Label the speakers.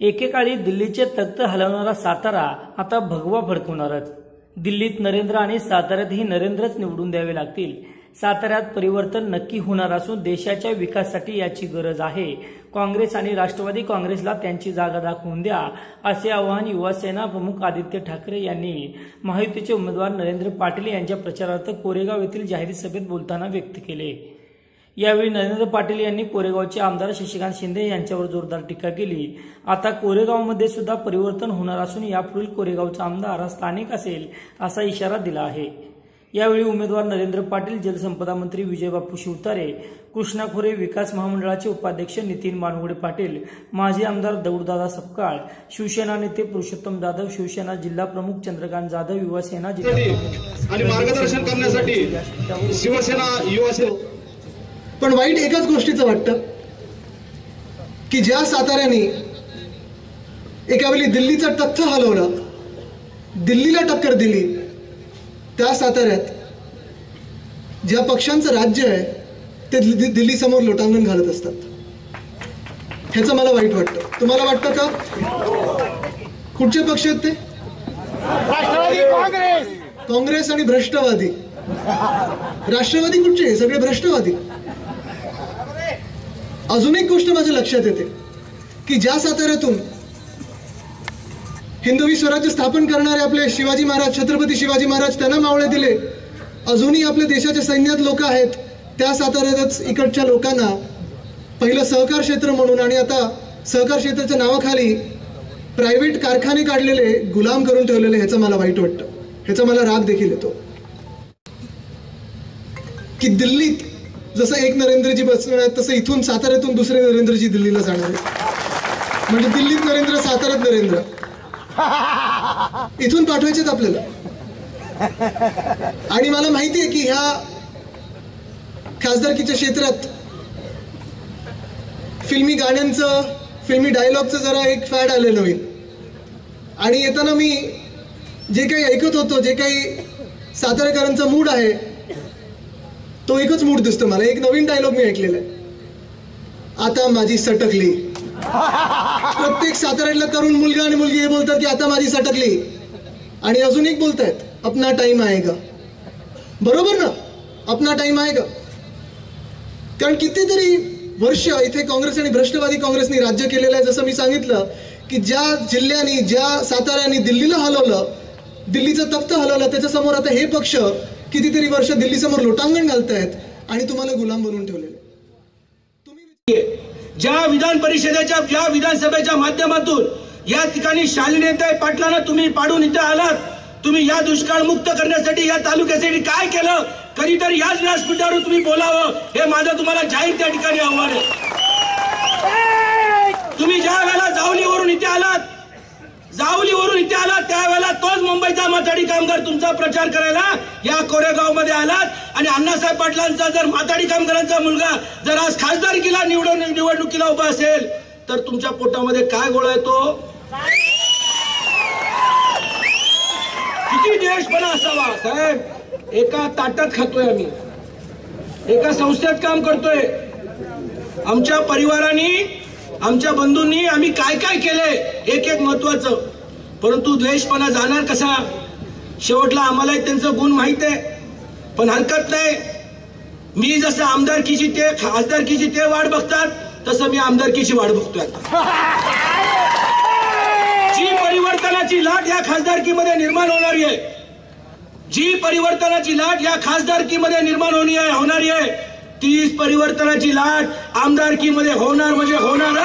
Speaker 1: एकेकाळी दिल्लीचे तख्त हलवणारा सातारा आता भगवा फडकवणारच दिल्लीत नरेंद्र आणि साताऱ्यातही नरेंद्रच निवडून द्यावे लागतील. साताऱ्यात परिवर्तन नक्की होणार असून देशाच्या विकासासाठी याची गरज आहे. काँग्रेस आणि राष्ट्रवादी काँग्रेसला त्यांची जागा दाखवून द्या असे आवाहन युवासेना प्रमुख आदित्य ठाकरे यांनी महायुतीचे उमेदवार नरेंद्र पाटील यांच्या प्रचारार्थ कोरेगाव येथील जाहीर सभेत बोलताना व्यक्त केले. यावेळी नरेंद्र पाटील यांनी कोरेगावचे आमदार शशिकांत शिंदे यांच्यावर जोरदार टीका केली. आता कोरेगावमध्ये सुद्धा परिवर्तन होणार असून यापुढील कोरेगावचा आमदार हा स्थानिक असेल असा इशारा दिला आहे. यावेळी उमेदवार नरेंद्र पाटील जलसंपदा मंत्री विजयबापू शिवतारे कृष्णा खोरे विकास महामंडळाचे उपाध्यक्ष नितीन मानवडे पाटील माजी आमदार दौडदादा सपकाळ शिवसेना नेते पुरुषोत्तम जाधव शिवसेना जिल्हा प्रमुख चंद्रकांत जाधव युवासेना जिल्हा
Speaker 2: आणि मार्गदर्शन करण्यासाठी शिवसेना युवासेना
Speaker 3: पण वाईट एकाच गोष्टीचं वाटतं की ज्या साताऱ्याने एका वेळी दिल्लीचा तख्त हलवलं दिल्लीला टक्कर दिली त्या साताऱ्यात ज्या पक्षांचं राज्य आहे ते दिल्ली दिल्लीसमोर लोटांगण घालत असतात. ह्याचं मला वाईट वाटतं. तुम्हाला वाटतं का? कुठचे पक्ष आहेत ते?
Speaker 4: राष्ट्रवादी काँग्रेस.
Speaker 3: काँग्रेस आणि भ्रष्टवादी. राष्ट्रवादी कुठचे? सगळे भ्रष्टवादी. अजून एक गोष्ट माझ्या लक्षात येते की ज्या साताऱ्यातून हिंदवी स्वराज्य स्थापन करणारे आपले शिवाजी महाराज छत्रपती शिवाजी महाराज त्यांना मावळे दिले अजूनही आपल्या देशाच्या सैन्यात लोक आहेत त्या साताऱ्यातच इकडच्या लोकांना पहिलं सहकार क्षेत्र म्हणून आणि आता सहकार क्षेत्राच्या नावाखाली प्रायव्हेट कारखाने काढलेले गुलाम करून ठेवलेले ह्याचं मला वाईट वाटतं. ह्याचा मला राग देखील येतो. की दिल्लीत जसं एक नरेंद्रजी बसणार आहेत तसं इथून साताऱ्यातून दुसरे नरेंद्रजी दिल्लीला जाणार आहेत. म्हणजे दिल्लीत नरेंद्र साताऱ्यात नरेंद्र. इथून पाठवायचेत आपल्याला. आणि मला माहिती आहे की ह्या खासदारकीच्या क्षेत्रात फिल्मी गाण्यांचं फिल्मी डायलॉगचं जरा एक फॅड आलेलं होईल. आणि येताना मी जे काही ऐकत होतो जे काही सातारकरांचा मूड आहे तो एकच मूड दिसतो मला. एक नवीन डायलॉग मी ऐकलेला आहे. आता माझी सटकली. प्रत्येक साताऱ्यातला तरुण मुलगा आणि मुलगी हे बोलतात की आता माझी सटकली. आणि अजून एक बोलतायत अपना टाइम आएगा. बरोबर ना? अपना टाइम आएगा. कारण कितीतरी वर्ष इथे काँग्रेस आणि भ्रष्टवादी काँग्रेसनी राज्य केलेलं आहे. जसं मी सांगितलं की ज्या जिल्ह्यांनी ज्या साताऱ्याने दिल्लीला हलवलं दिल्लीचं तख्त हलवलं त्याच्यासमोर आता हे पक्ष कितीतरी वर्ष दिल्लीसमोर लोटांगण घालतायत आणि तुम्हाला गुलाम बनवून ठेवलेले. तुम्ही
Speaker 5: ज्या विधान परिषदेच्या ज्या विधानसभेच्या माध्यमातून या ठिकाणी शालिनेताई पाटलांना तुम्ही पाडून इथे आलात तुम्ही या दुष्काळ मुक्त करण्यासाठी या तालुक्यासाठी काय केलं? कधीतरी याच व्यासपीठावर तुम्ही बोलावं हे माझं तुम्हाला जाहीर त्या ठिकाणी आव्हान आहे तुम्ही ज्या वेळेला जावलीवरून इथे आलात जावलीवरून इथे आलात त्यावेळेला तोच मुंबईचा माथाडी कामगार तुमचा प्रचार करायला या कोरेगावमध्ये आलात. आणि अण्णासाहेब पाटलांचा जर माथाडी कामगारांचा मुलगा जर आज खासदारकीला निवडून निवडणुकीला उभा असेल तर तुमच्या पोटामध्ये काय गोळा येतो किती देशपणा असावा साहेब. एका ताटात खातोय आम्ही. एका संस्थेत काम करतोय. आमच्या परिवाराने आमच्या बंधूंनी आम्ही काय काय केलंय? एक एक महत्वाचं परंतु द्वेषपणा जाणार कसा? शेवटला आम्हालाही त्यांचं गुण माहीत आहे. पण हरकत नाही. मी जसं आमदारकीची ते खासदारकीची ते वाट बघतात तसं मी आमदारकीची वाट बघतोय जी परिवर्तनाची लाट या खासदारकीमध्ये निर्माण होणारी आहे. जी परिवर्तनाची लाट या खासदारकीमध्ये निर्माण होणी आहे होणारी आहे तीच परिवर्तनाची लाट आमदारकीमध्ये होणार म्हणजे होणार